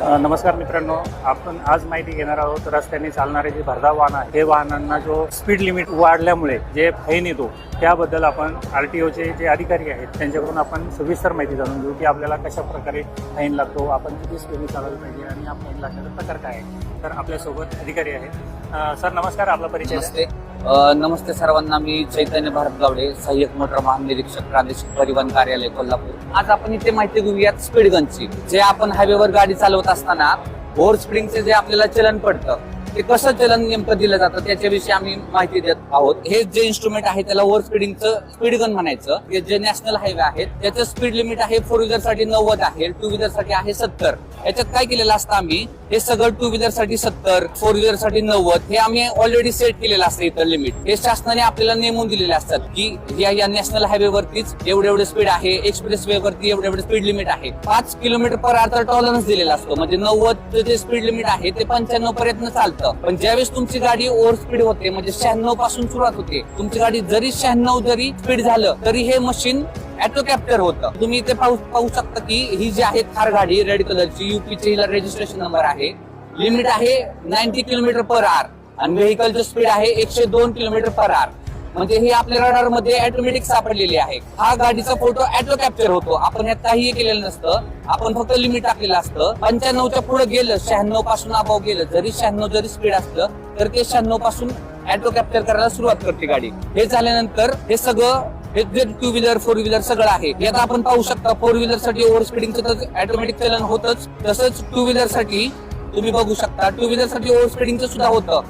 नमस्कार मित्रांनो. आपण आज माहिती घेणार आहोत रस्त्याने चालणारे जे भरधाव वाहन आहे हे वाहनांना जो स्पीड लिमिट वाढल्यामुळे जे फाईन येतो त्याबद्दल आपण आर टी ओचे जे अधिकारी आहेत त्यांच्याकडून आपण सविस्तर माहिती जाणून घेऊ की आपल्याला कशा प्रकारे फाईन लागतो आपण किती स्पीडने चालवलं पाहिजे आणि हा फाईन लागण्याचा प्रकार काय आहे. तर आपल्यासोबत अधिकारी आहेत. सर नमस्कार आपला परिचय द्या. नमस्ते सर्वांना मी चैतन्य भारत गावडे सहाय्यक मोटर महानिरीक्षक निरीक्षक प्रादेशिक परिवहन कार्यालय कोल्हापूर. आज आपण इथे माहिती घेऊयात स्पीड गनची जे आपण हायवेवर गाडी चालवत असताना ओव्हर स्प्रिंगचे जे आपल्याला चलन पडतं ते कसं चलन नेमकं दिलं जातं त्याच्याविषयी आम्ही माहिती देत आहोत. हे जे इन्स्ट्रुमेंट आहे त्याला ओव्हर स्पीडिंगचं स्पीड गन म्हणायचं. हे जे नॅशनल हायवे आहेत त्याचं स्पीड लिमिट आहे फोर व्हीलरसाठी नव्वद आहे टू व्हीलरसाठी आहे सत्तर. याच्यात काय केलेलं असतं आम्ही? हे सगळं टू व्हीलरसाठी सत्तर फोर व्हीलरसाठी नव्वद हे आम्ही ऑलरेडी सेट केलेलं असतं इथं लिमिट हे शासनाने आपल्याला नेमून दिलेले असतात की या या नॅशनल हायवे वरतीच एवढे एवढे स्पीड आहे एक्सप्रेस वे वरती एवढे एवढे स्पीड लिमिट आहे. पाच किलोमीटर पर आवर टॉलरन्स दिलेला असतो. म्हणजे नव्वद जे स्पीड लिमिट आहे ते पंच्याण्णव पर्यंत चालतं. पण ज्यावेळेस तुमची गाडी ओव्हर स्पीड होते म्हणजे शहाण्णवपासून सुरुवात होते तुमची गाडी जरी शहाण्णव जरी स्पीड झालं तरी हे मशीन ऍटो कॅप्चर होतं. तुम्ही इथे पाहू पाहू शकता की ही जी आहे थार गाडी रेड कलरची युपीची हिला रजिस्ट्रेशन नंबर आहे. लिमिट आहे नाईन्टी किलोमीटर पर आर आणि व्हेकलचं स्पीड आहे एकशे दोन किलोमीटर पर आर म्हणजे ही आपल्या रडारमध्ये ऑटोमॅटिक सापडलेली आहे. हा गाडीचा फोटो ऑटो कॅप्चर होतो. आपण यात काहीही केलेलं नसतं. आपण फक्त लिमिट टाकलेलं असतं. पंच्याण्णवच्या पुढे गेलं शहाण्णवपासून अभाव गेलं जरी शहाण्णव जरी स्पीड असलं तर ते शहाण्णवपासून ऑटो कॅप्चर करायला सुरुवात करते गाडी. हे झाल्यानंतर हे सगळं हे जे टू व्हीलर फोर व्हीलर सगळं आहे यात आपण पाहू शकता. फोर व्हीलरसाठी ओव्हर स्पीडिंगचं तर ऑटोमॅटिक चलन होतच. तसंच टू व्हीलरसाठी तुम्ही बघू शकता. टू व्हीलरसाठी ओव्हर स्पीडिंगचं सुद्धा होतं.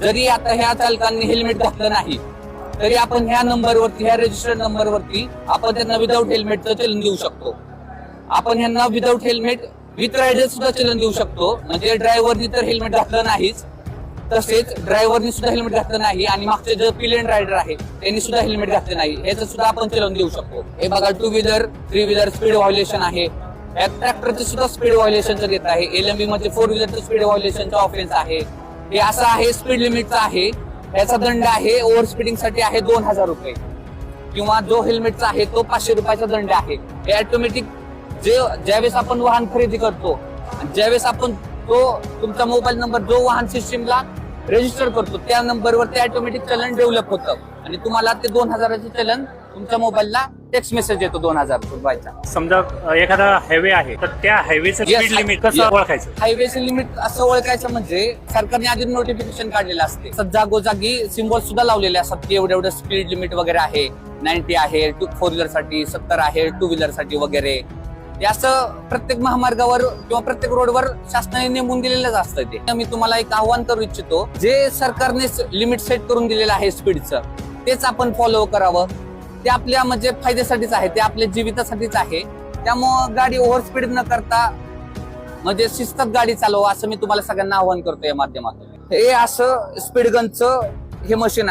जरी आता ह्या चालकांनी हेल्मेट घातलं नाही तरी आपण ह्या नंबरवरती ह्या रजिस्टर्ड नंबरवरती आपण त्यांना विदाऊट हेल्मेटचं चलन देऊ शकतो. आपण यांना विदाऊट हेल्मेट विथ रायडर सुद्धा चलन देऊ शकतो. म्हणजे ड्रायव्हरनी तर हेल्मेट घातलं नाहीच. तसेच ड्रायव्हरनी सुद्धा हेल्मेट घातलं नाही आणि मागचे जे पिलेन रायडर आहे त्यांनी सुद्धा हेल्मेट घातले नाही. याचं सुद्धा आपण चलन देऊ शकतो. हे बघा two wheeler three wheeler speed violation आहे ट्रॅक्टरचे सुद्धा स्पीड व्हायोलेशनचं देत आहे. एलएमबी मध्ये फोर व्हीलरचं स्पीड व्हायोलेशनचा ऑफेन्स आहे. हे असं आहे स्पीड लिमिटचं आहे. याचा दंड आहे ओव्हर स्पीडिंगसाठी आहे दोन हजार रुपये. किंवा जो हेल्मेटचा आहे तो पाचशे रुपयाचा दंड आहे. हे ऑटोमॅटिक जे ज्यावेळेस आपण वाहन खरेदी करतो ज्यावेळेस आपण तो तुमचा मोबाईल नंबर जो वाहन सिस्टीमला रजिस्टर करतो त्या नंबरवर ते ऑटोमॅटिक चलन डेव्हलप होतं. आणि तुम्हाला ते दोन हजाराचे चलन तुमच्या मोबाईलला टेक्स्ट मेसेज येतो दोन हजार रुपयाचा. समजा एखादा हायवे आहे तर त्या हायवेचं Yes, स्पीड लिमिट कसं yes. ओळखायचं? हायवेचे लिमिट असं ओळखायचं म्हणजे सरकारने आधी नोटिफिकेशन काढलेलं असते. असं जागोजागी सिम्बॉल सुद्धा लावलेले असतात की एवढं एवढं स्पीड लिमिट वगैरे आहे. नाईन्टी आहे टू फोर व्हीलरसाठी सत्तर आहे टू व्हीलरसाठी वगैरे. हे असं प्रत्येक महामार्गावर किंवा प्रत्येक रोडवर शासनाने नेमून दिलेलंच असतं ते. मी तुम्हाला एक आव्हान करू इच्छितो जे सरकारने लिमिट सेट करून दिलेलं आहे स्पीडचं तेच आपण फॉलो करावं. ते आपल्या म्हणजे फायद्यासाठीच आहे ते आपल्या जीवितासाठीच आहे. त्यामुळं गाडी ओव्हर स्पीड न करता म्हणजे शिस्तक गाडी चालवा असं मी तुम्हाला सगळ्यांना आवाहन करतो या माध्यमातून. हे असं स्पीड गनचं हे मशीन